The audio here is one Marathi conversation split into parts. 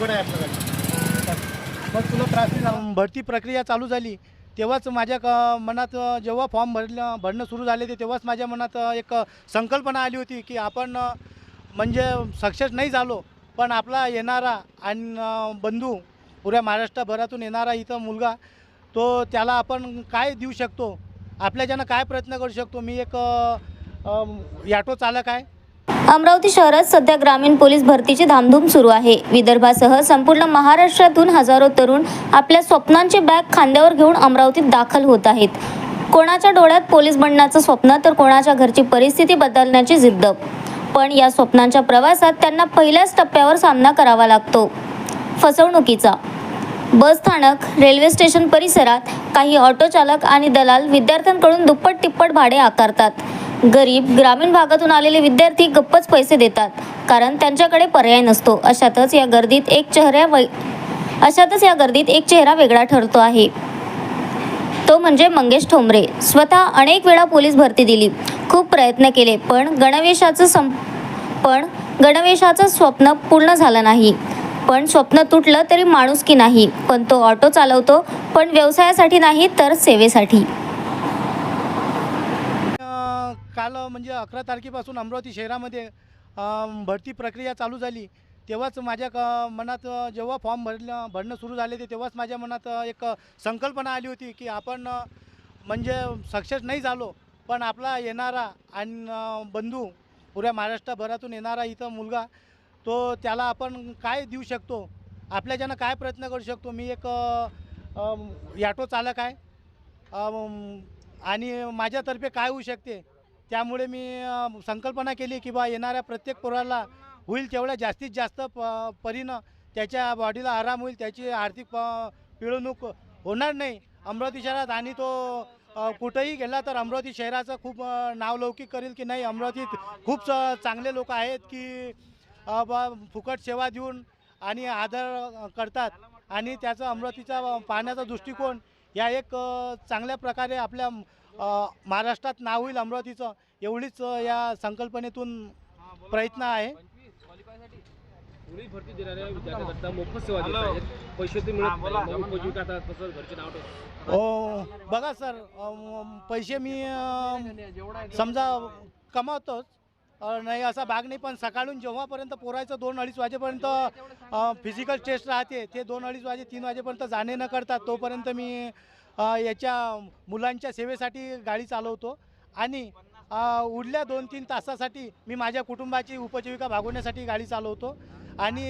उघड आहे आपलं मग तुला त्रास नाही भरती प्रक्रिया चालू झाली. तेव्हाच माझ्या क मनात जेव्हा फॉर्म भरलं भरणं सुरू झाले ते तेव्हाच माझ्या मनात एक संकल्पना आली होती की आपण म्हणजे सक्सेस नाही झालो पण आपला येणारा आणि बंधू पुऱ्या महाराष्ट्रभरातून येणारा इथं मुलगा तो त्याला आपण काय देऊ शकतो? आपल्याच्यानं काय प्रयत्न करू शकतो? मी एक ॲटो चालक आहे. अमरावती शहरात सध्या ग्रामीण पोलीस भरतीची धामधूम सुरू आहे. विदर्भासह संपूर्ण महाराष्ट्रातून हजारो तरुण आपल्या स्वप्नांचे बॅग खांद्यावर घेऊन अमरावतीत दाखल होत आहेत. कोणाच्या डोळ्यात पोलीस बनण्याचं स्वप्न तर कोणाच्या घरची परिस्थिती बदलण्याची जिद्द. पण या स्वप्नांच्या प्रवासात त्यांना पहिल्याच टप्प्यावर सामना करावा लागतो. फसवणुकीचा. बस स्थानक रेल्वे स्टेशन परिसरात काही ऑटो चालक आणि दलाल विद्यार्थ्यांकडून दुप्पट तिप्पट भाडे आकारतात. गरीब ग्रामीण भागातून आलेले विद्यार्थी गप्पच पैसे देतात कारण त्यांच्याकडे पर्याय नसतो. अशातच या गर्दीत एक चेहऱ्या वै अशातच या गर्दीत एक चेहरा वेगळा ठरतो आहे. तो म्हणजे मंगेश ठोंबरे. स्वतः अनेक वेळा पोलीस भरती दिली. खूप प्रयत्न केले पण गणवेशाचं सं पण गणवेशाचं स्वप्न पूर्ण झालं नाही. पण स्वप्न तुटलं तरी माणूस की नाही? पण तो ऑटो चालवतो पण व्यवसायासाठी नाही तर सेवेसाठी. काल म्हणजे अकरा तारखेपासून अमरावती शहरामध्ये भरती प्रक्रिया चालू झाली. तेव्हाच माझ्या क मनात जेव्हा फॉर्म भरलं भरणं सुरू झाले ते तेव्हाच माझ्या मनात एक संकल्पना आली होती की आपण म्हणजे सक्सेस नाही झालो पण आपला येणारा आणि बंधू पुऱ्या महाराष्ट्रभरातून येणारा इथं मुलगा तो त्याला आपण काय देऊ शकतो? आपल्याच्यानं काय प्रयत्न करू शकतो? मी एक ॲटो चालक आहे. आणि माझ्यातर्फे काय होऊ शकते? त्यामुळे मी संकल्पना केली की बा येणाऱ्या प्रत्येक पोराला होईल तेवढ्या जास्तीत जास्त प परीनं त्याच्या बॉडीला आराम होईल त्याची आर्थिक प पिळवणूक होणार नाही. अमरावती शहरात आणि तो कुठेही कुठंही गेला तर अमरावती शहराचं खूप नावलौकिक करेल की नाही. अमरावतीत खूप च- चांगले लोक आहेत की बा फुकट सेवा देऊन आणि आदर करतात. आणि त्याचा अमरावतीचा पाहण्याचा दृष्टिकोन या एक चांगल्या प्रकारे आपल्या महाराष्ट्रात नाव होईल अमरावतीचं एवढीच या संकल्पनेतून प्रयत्न आहे. पोलीस भरती देणाऱ्या विद्यार्थ्यांकरता मोफत सेवा देत आहेत. पैसे ते मिळत नाही. मग उपजीविका आता कसं घरचे नाव ठेवतात. ओ, बघा सर अम, पैसे मी अम, समजा कमावतोच अ, नाही असा भाग नाही पण सकाळून जेव्हापर्यंत पोरायचं दोन अडीच वाजेपर्यंत फिजिकल टेस्ट राहते ते दोन अडीच वाजे तीन वाजेपर्यंत जाणे न करता तोपर्यंत मी याच्या मुलांच्या सेवेसाठी गाडी चालवतो. आणि अ, उरल्या दोन तीन तासासाठी मी माझ्या कुटुंबाची उपजीविका भागवण्यासाठी गाडी चालवतो. आणि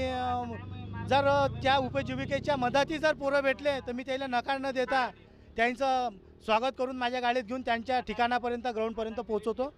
जर त्या उपजीविकेच्या मदती जर पोरं भेटले तर मी त्याला नकार न देता त्यांचं स्वागत करून माझ्या गाडीत घेऊन त्यांच्या ठिकाणापर्यंत ग्राउंडपर्यंत पोहोचवतो.